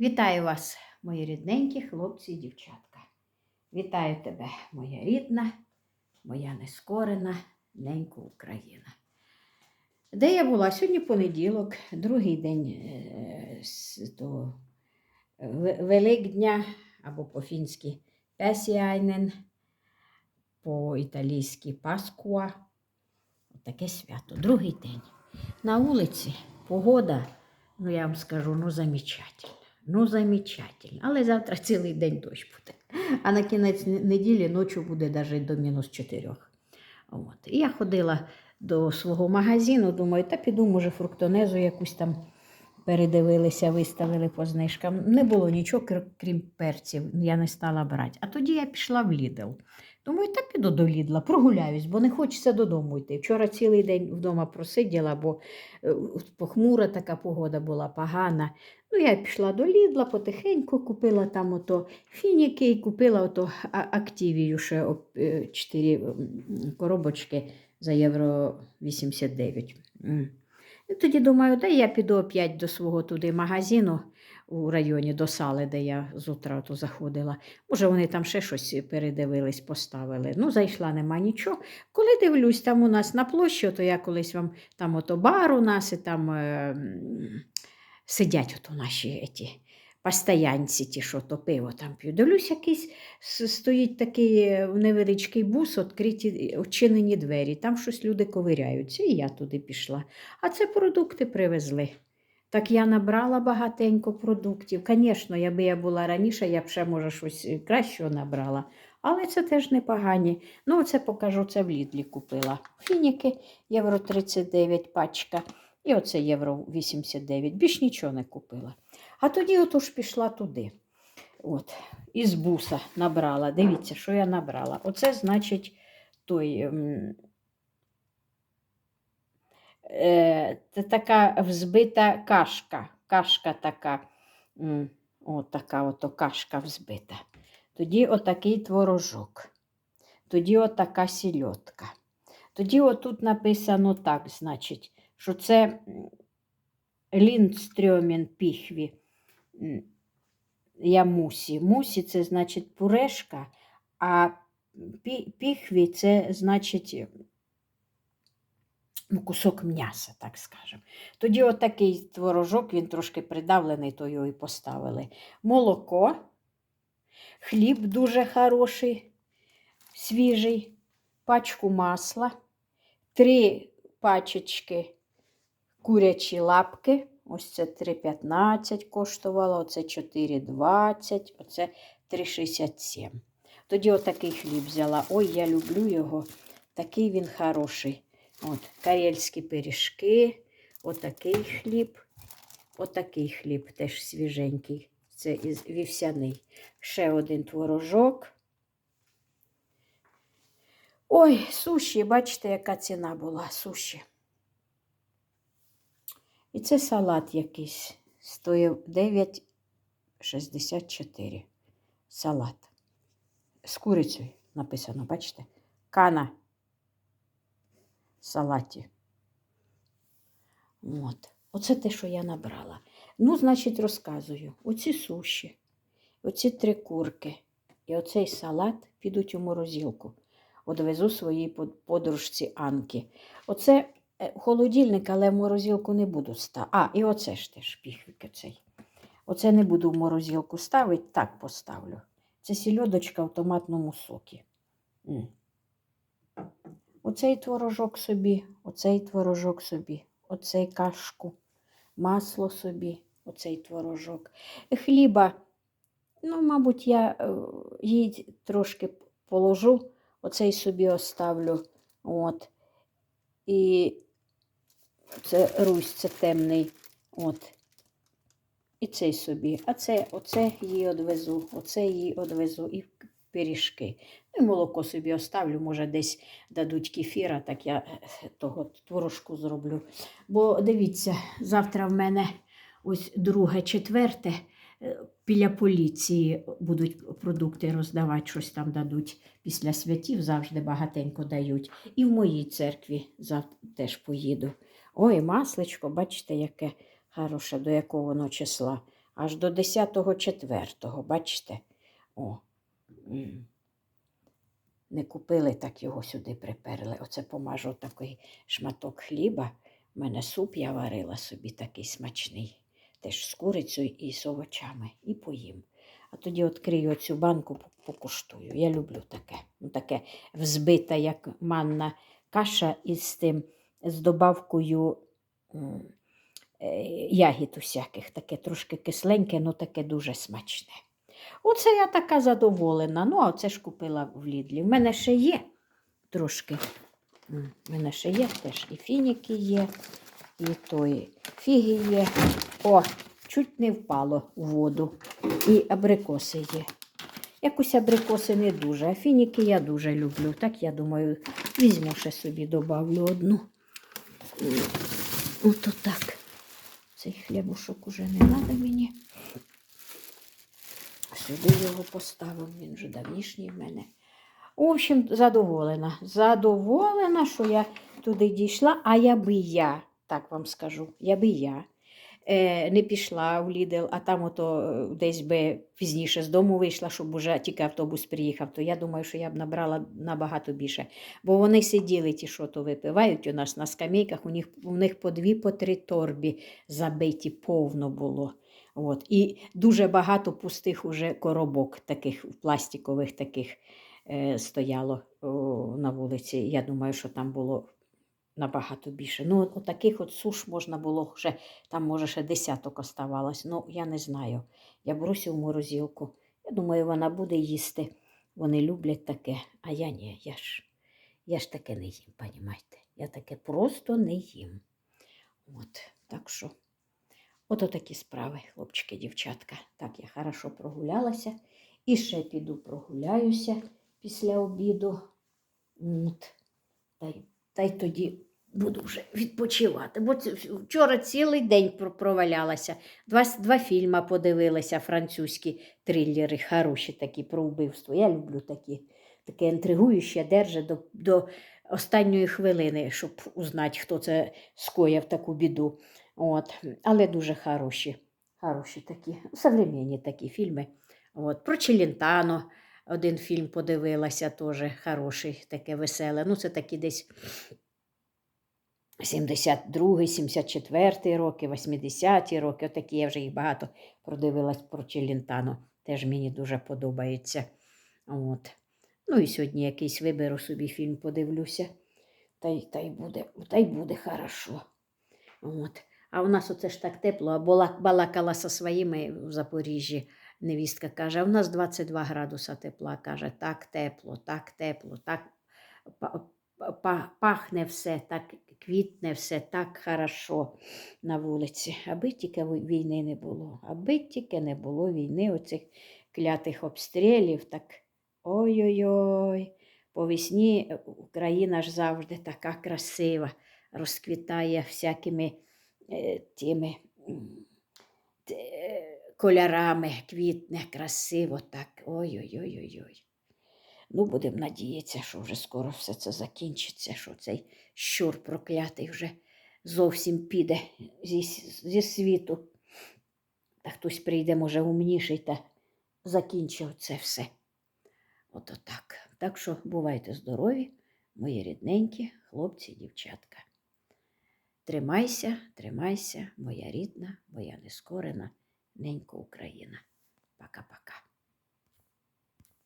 Вітаю вас, мої рідненькі хлопці і дівчатка. Вітаю тебе, моя рідна, моя нескорена, ненька Україна. Де я була? Сьогодні понеділок, другий день е, з Великдня або по-фінськи Песіайнен, по-італійськи Паскуа. Таке свято. Другий день. На вулиці погода, ну я вам скажу, ну замечательно. Ну, замечательно. Але завтра цілий день дощ буде. А на кінець неділі ночі буде навіть до мінус 4. От. І я ходила до свого магазину, думаю, та піду, може, фруктонезу якусь там передивилися, виставили по знижкам. Не було нічого, крім перців, я не стала брати. А тоді я пішла в Лідл. Думаю, та піду до Лідла, прогуляюсь, бо не хочеться додому йти. Вчора цілий день вдома просиділа, бо е, похмура така погода була погана. Ну, я пішла до Лідла, потихеньку купила там ото фініки і купила ото активію ще о, е, 4 коробочки за євро 89. І тоді думаю, да я піду опять до свого туди магазину у районі до сали, де я з утра то заходила. Може, вони там ще щось передивились, поставили. Ну, зайшла, нема нічого. Коли дивлюсь, там у нас на площі, то я колись вам там ото бар у нас, і там е, сидять ото наші еті, постоянці, ті, що то пиво там п'ють. Дивлюсь, якийсь стоїть такий е, невеличкий бус, відкриті, відчинені двері. Там щось люди ковиряються, і я туди пішла. А це продукти привезли. Так я набрала багатенько продуктів. Звісно, якби я була раніше, я б ще, може, щось е, кращого набрала. Але це теж непогані. Ну, це покажу, це в Лідлі купила. Фініки євро 39 пачка. І оце євро 89. Більш нічого не купила. А тоді отож пішла туди. От, із буса набрала. Дивіться, що я набрала. Оце значить той. ем, е, це така взбита кашка. Кашка така. О, така ото кашка взбита. Тоді отакий творожок. Тоді отака сільотка. Тоді отут написано так, значить, що це ліндстрьомін піхві. Я мусі. Мусі це значить пурешка, а піхві це значить ну, кусок м'яса, так скажемо. Тоді отакий творожок, він трошки придавлений, то його і поставили. Молоко, хліб дуже хороший, свіжий, пачку масла, три пачечки курячі лапки. Ось це 3,15 коштувало, оце 4,20, оце 3,67. Тоді отакий хліб взяла. Ой, я люблю його. Такий він хороший. От, карельські пиріжки, отакий хліб, отакий хліб теж свіженький. Це із вівсяний. Ще один творожок. Ой, суші, бачите, яка ціна була суші. І це салат якийсь. Стоїв 9,64. Салат. З курицею написано, бачите? Кана салаті. От. Оце те, що я набрала. Ну, значить, розказую. Оці суші, оці три курки і оцей салат підуть у морозилку. Одвезу своїй подружці Анки. Оце холодильник, але в морозилку не буду ставити. А, і оце ж теж піхвик оцей. Оце не буду в морозилку ставити, так поставлю. Це сільодочка в томатному сокі. М. Оцей творожок собі, оцей творожок собі, оцей кашку, масло собі, оцей творожок. Хліба, ну, мабуть, я е, їй трошки положу, оцей собі оставлю. От. І це Русь, це темний. От. І цей собі. А це, оце її одвезу, оце її одвезу і пиріжки. Ну, і молоко собі оставлю, може, десь дадуть кефіра, так я е, того творожку зроблю. Бо дивіться, завтра в мене ось друге, четверте. е, Біля поліції будуть продукти роздавати, щось там дадуть після святів, завжди багатенько дають. І в моїй церкві завтра теж поїду. Ой, масличко, бачите, яке хороше, до якого воно числа. аж до 10.04, бачите? О. Не купили, так його сюди приперли. Оце помажу такий шматок хліба. У мене суп я варила собі такий смачний. Теж з курицею і з овочами. І поїм. А тоді відкрию цю банку, покуштую. Я люблю таке. Ну, таке взбита, як манна каша із тим, з добавкою е, ягід усяких. Таке трошки кисленьке, але таке дуже смачне. Оце я така задоволена. Ну, а це ж купила в Лідлі. В мене ще є трошки. В мене ще є теж і фініки є, і той фіги є. О, чуть не впало у воду. І абрикоси є. Якось абрикоси не дуже, а фініки я дуже люблю. Так я думаю, візьму ще собі, добавлю одну. Ото так. Цей хлібушок уже не треба мені. Сюди його поставив, він вже давнішній в мене. В общем, задоволена. Задоволена, що я туди дійшла, а я би я, так вам скажу, я би я не пішла в Лідл, а там ото е, десь би пізніше з дому вийшла, щоб уже тільки автобус приїхав, то я думаю, що я б набрала набагато більше. Бо вони сиділи, ті, що то випивають у нас на скамейках, у них, у них по дві, по три торбі забиті, повно було. От. І дуже багато пустих уже коробок, таких пластикових таких е, стояло на вулиці. Я думаю, що там було набагато більше. Ну, от, таких от суш можна було ще, там може ще десяток оставалось. Ну, я не знаю. Я бруся в морозилку. Я думаю, вона буде їсти. Вони люблять таке, а я ні, я ж, я ж таке не їм, понімаєте? Я таке просто не їм. От, так що. Ото такі справи, хлопчики, дівчатка. Так, я хорошо прогулялася. І ще піду прогуляюся після обіду. От. Та й тоді буду вже відпочивати. Бо вчора цілий день провалялася. Два, два фільми подивилася, французькі трилери, хороші такі про вбивство. Я люблю такі. Таке інтригуюче, держить до, до останньої хвилини, щоб узнати, хто це скоїв таку біду. От. Але дуже хороші, хороші такі, современні такі фільми. От. Про Челентано один фільм подивилася, теж хороший, таке веселе. Ну, це такі десь 72, 74 роки, 80-ті роки. Отакі я вже їх багато продивилась про Челентано. Теж мені дуже подобається. От. Ну і сьогодні якийсь виберу собі фільм подивлюся. Та й, та й буде, та й буде хорошо. От. А у нас оце ж так тепло, а балакала зі своїми в Запоріжжі. Невістка каже, а у нас 22 градуса тепла. Каже, так тепло, так тепло, так па- па- пахне все, так квітне все, так хорошо на вулиці. Аби тільки війни не було, аби тільки не було війни, оцих клятих обстрілів, так ой-ой-ой. По весні е, Україна ж завжди така красива, розквітає всякими е, тими е, кольорами, квітне красиво так. Ой-ой-ой-ой-ой. Ну, будемо надіятися, що вже скоро все це закінчиться, що цей щур проклятий вже зовсім піде зі, зі світу. Та хтось прийде, може, умніший та закінчив це все. Ото так. Так що бувайте здорові, мої рідненькі хлопці і дівчатка. Тримайся, тримайся, моя рідна, моя нескорена ненька Україна.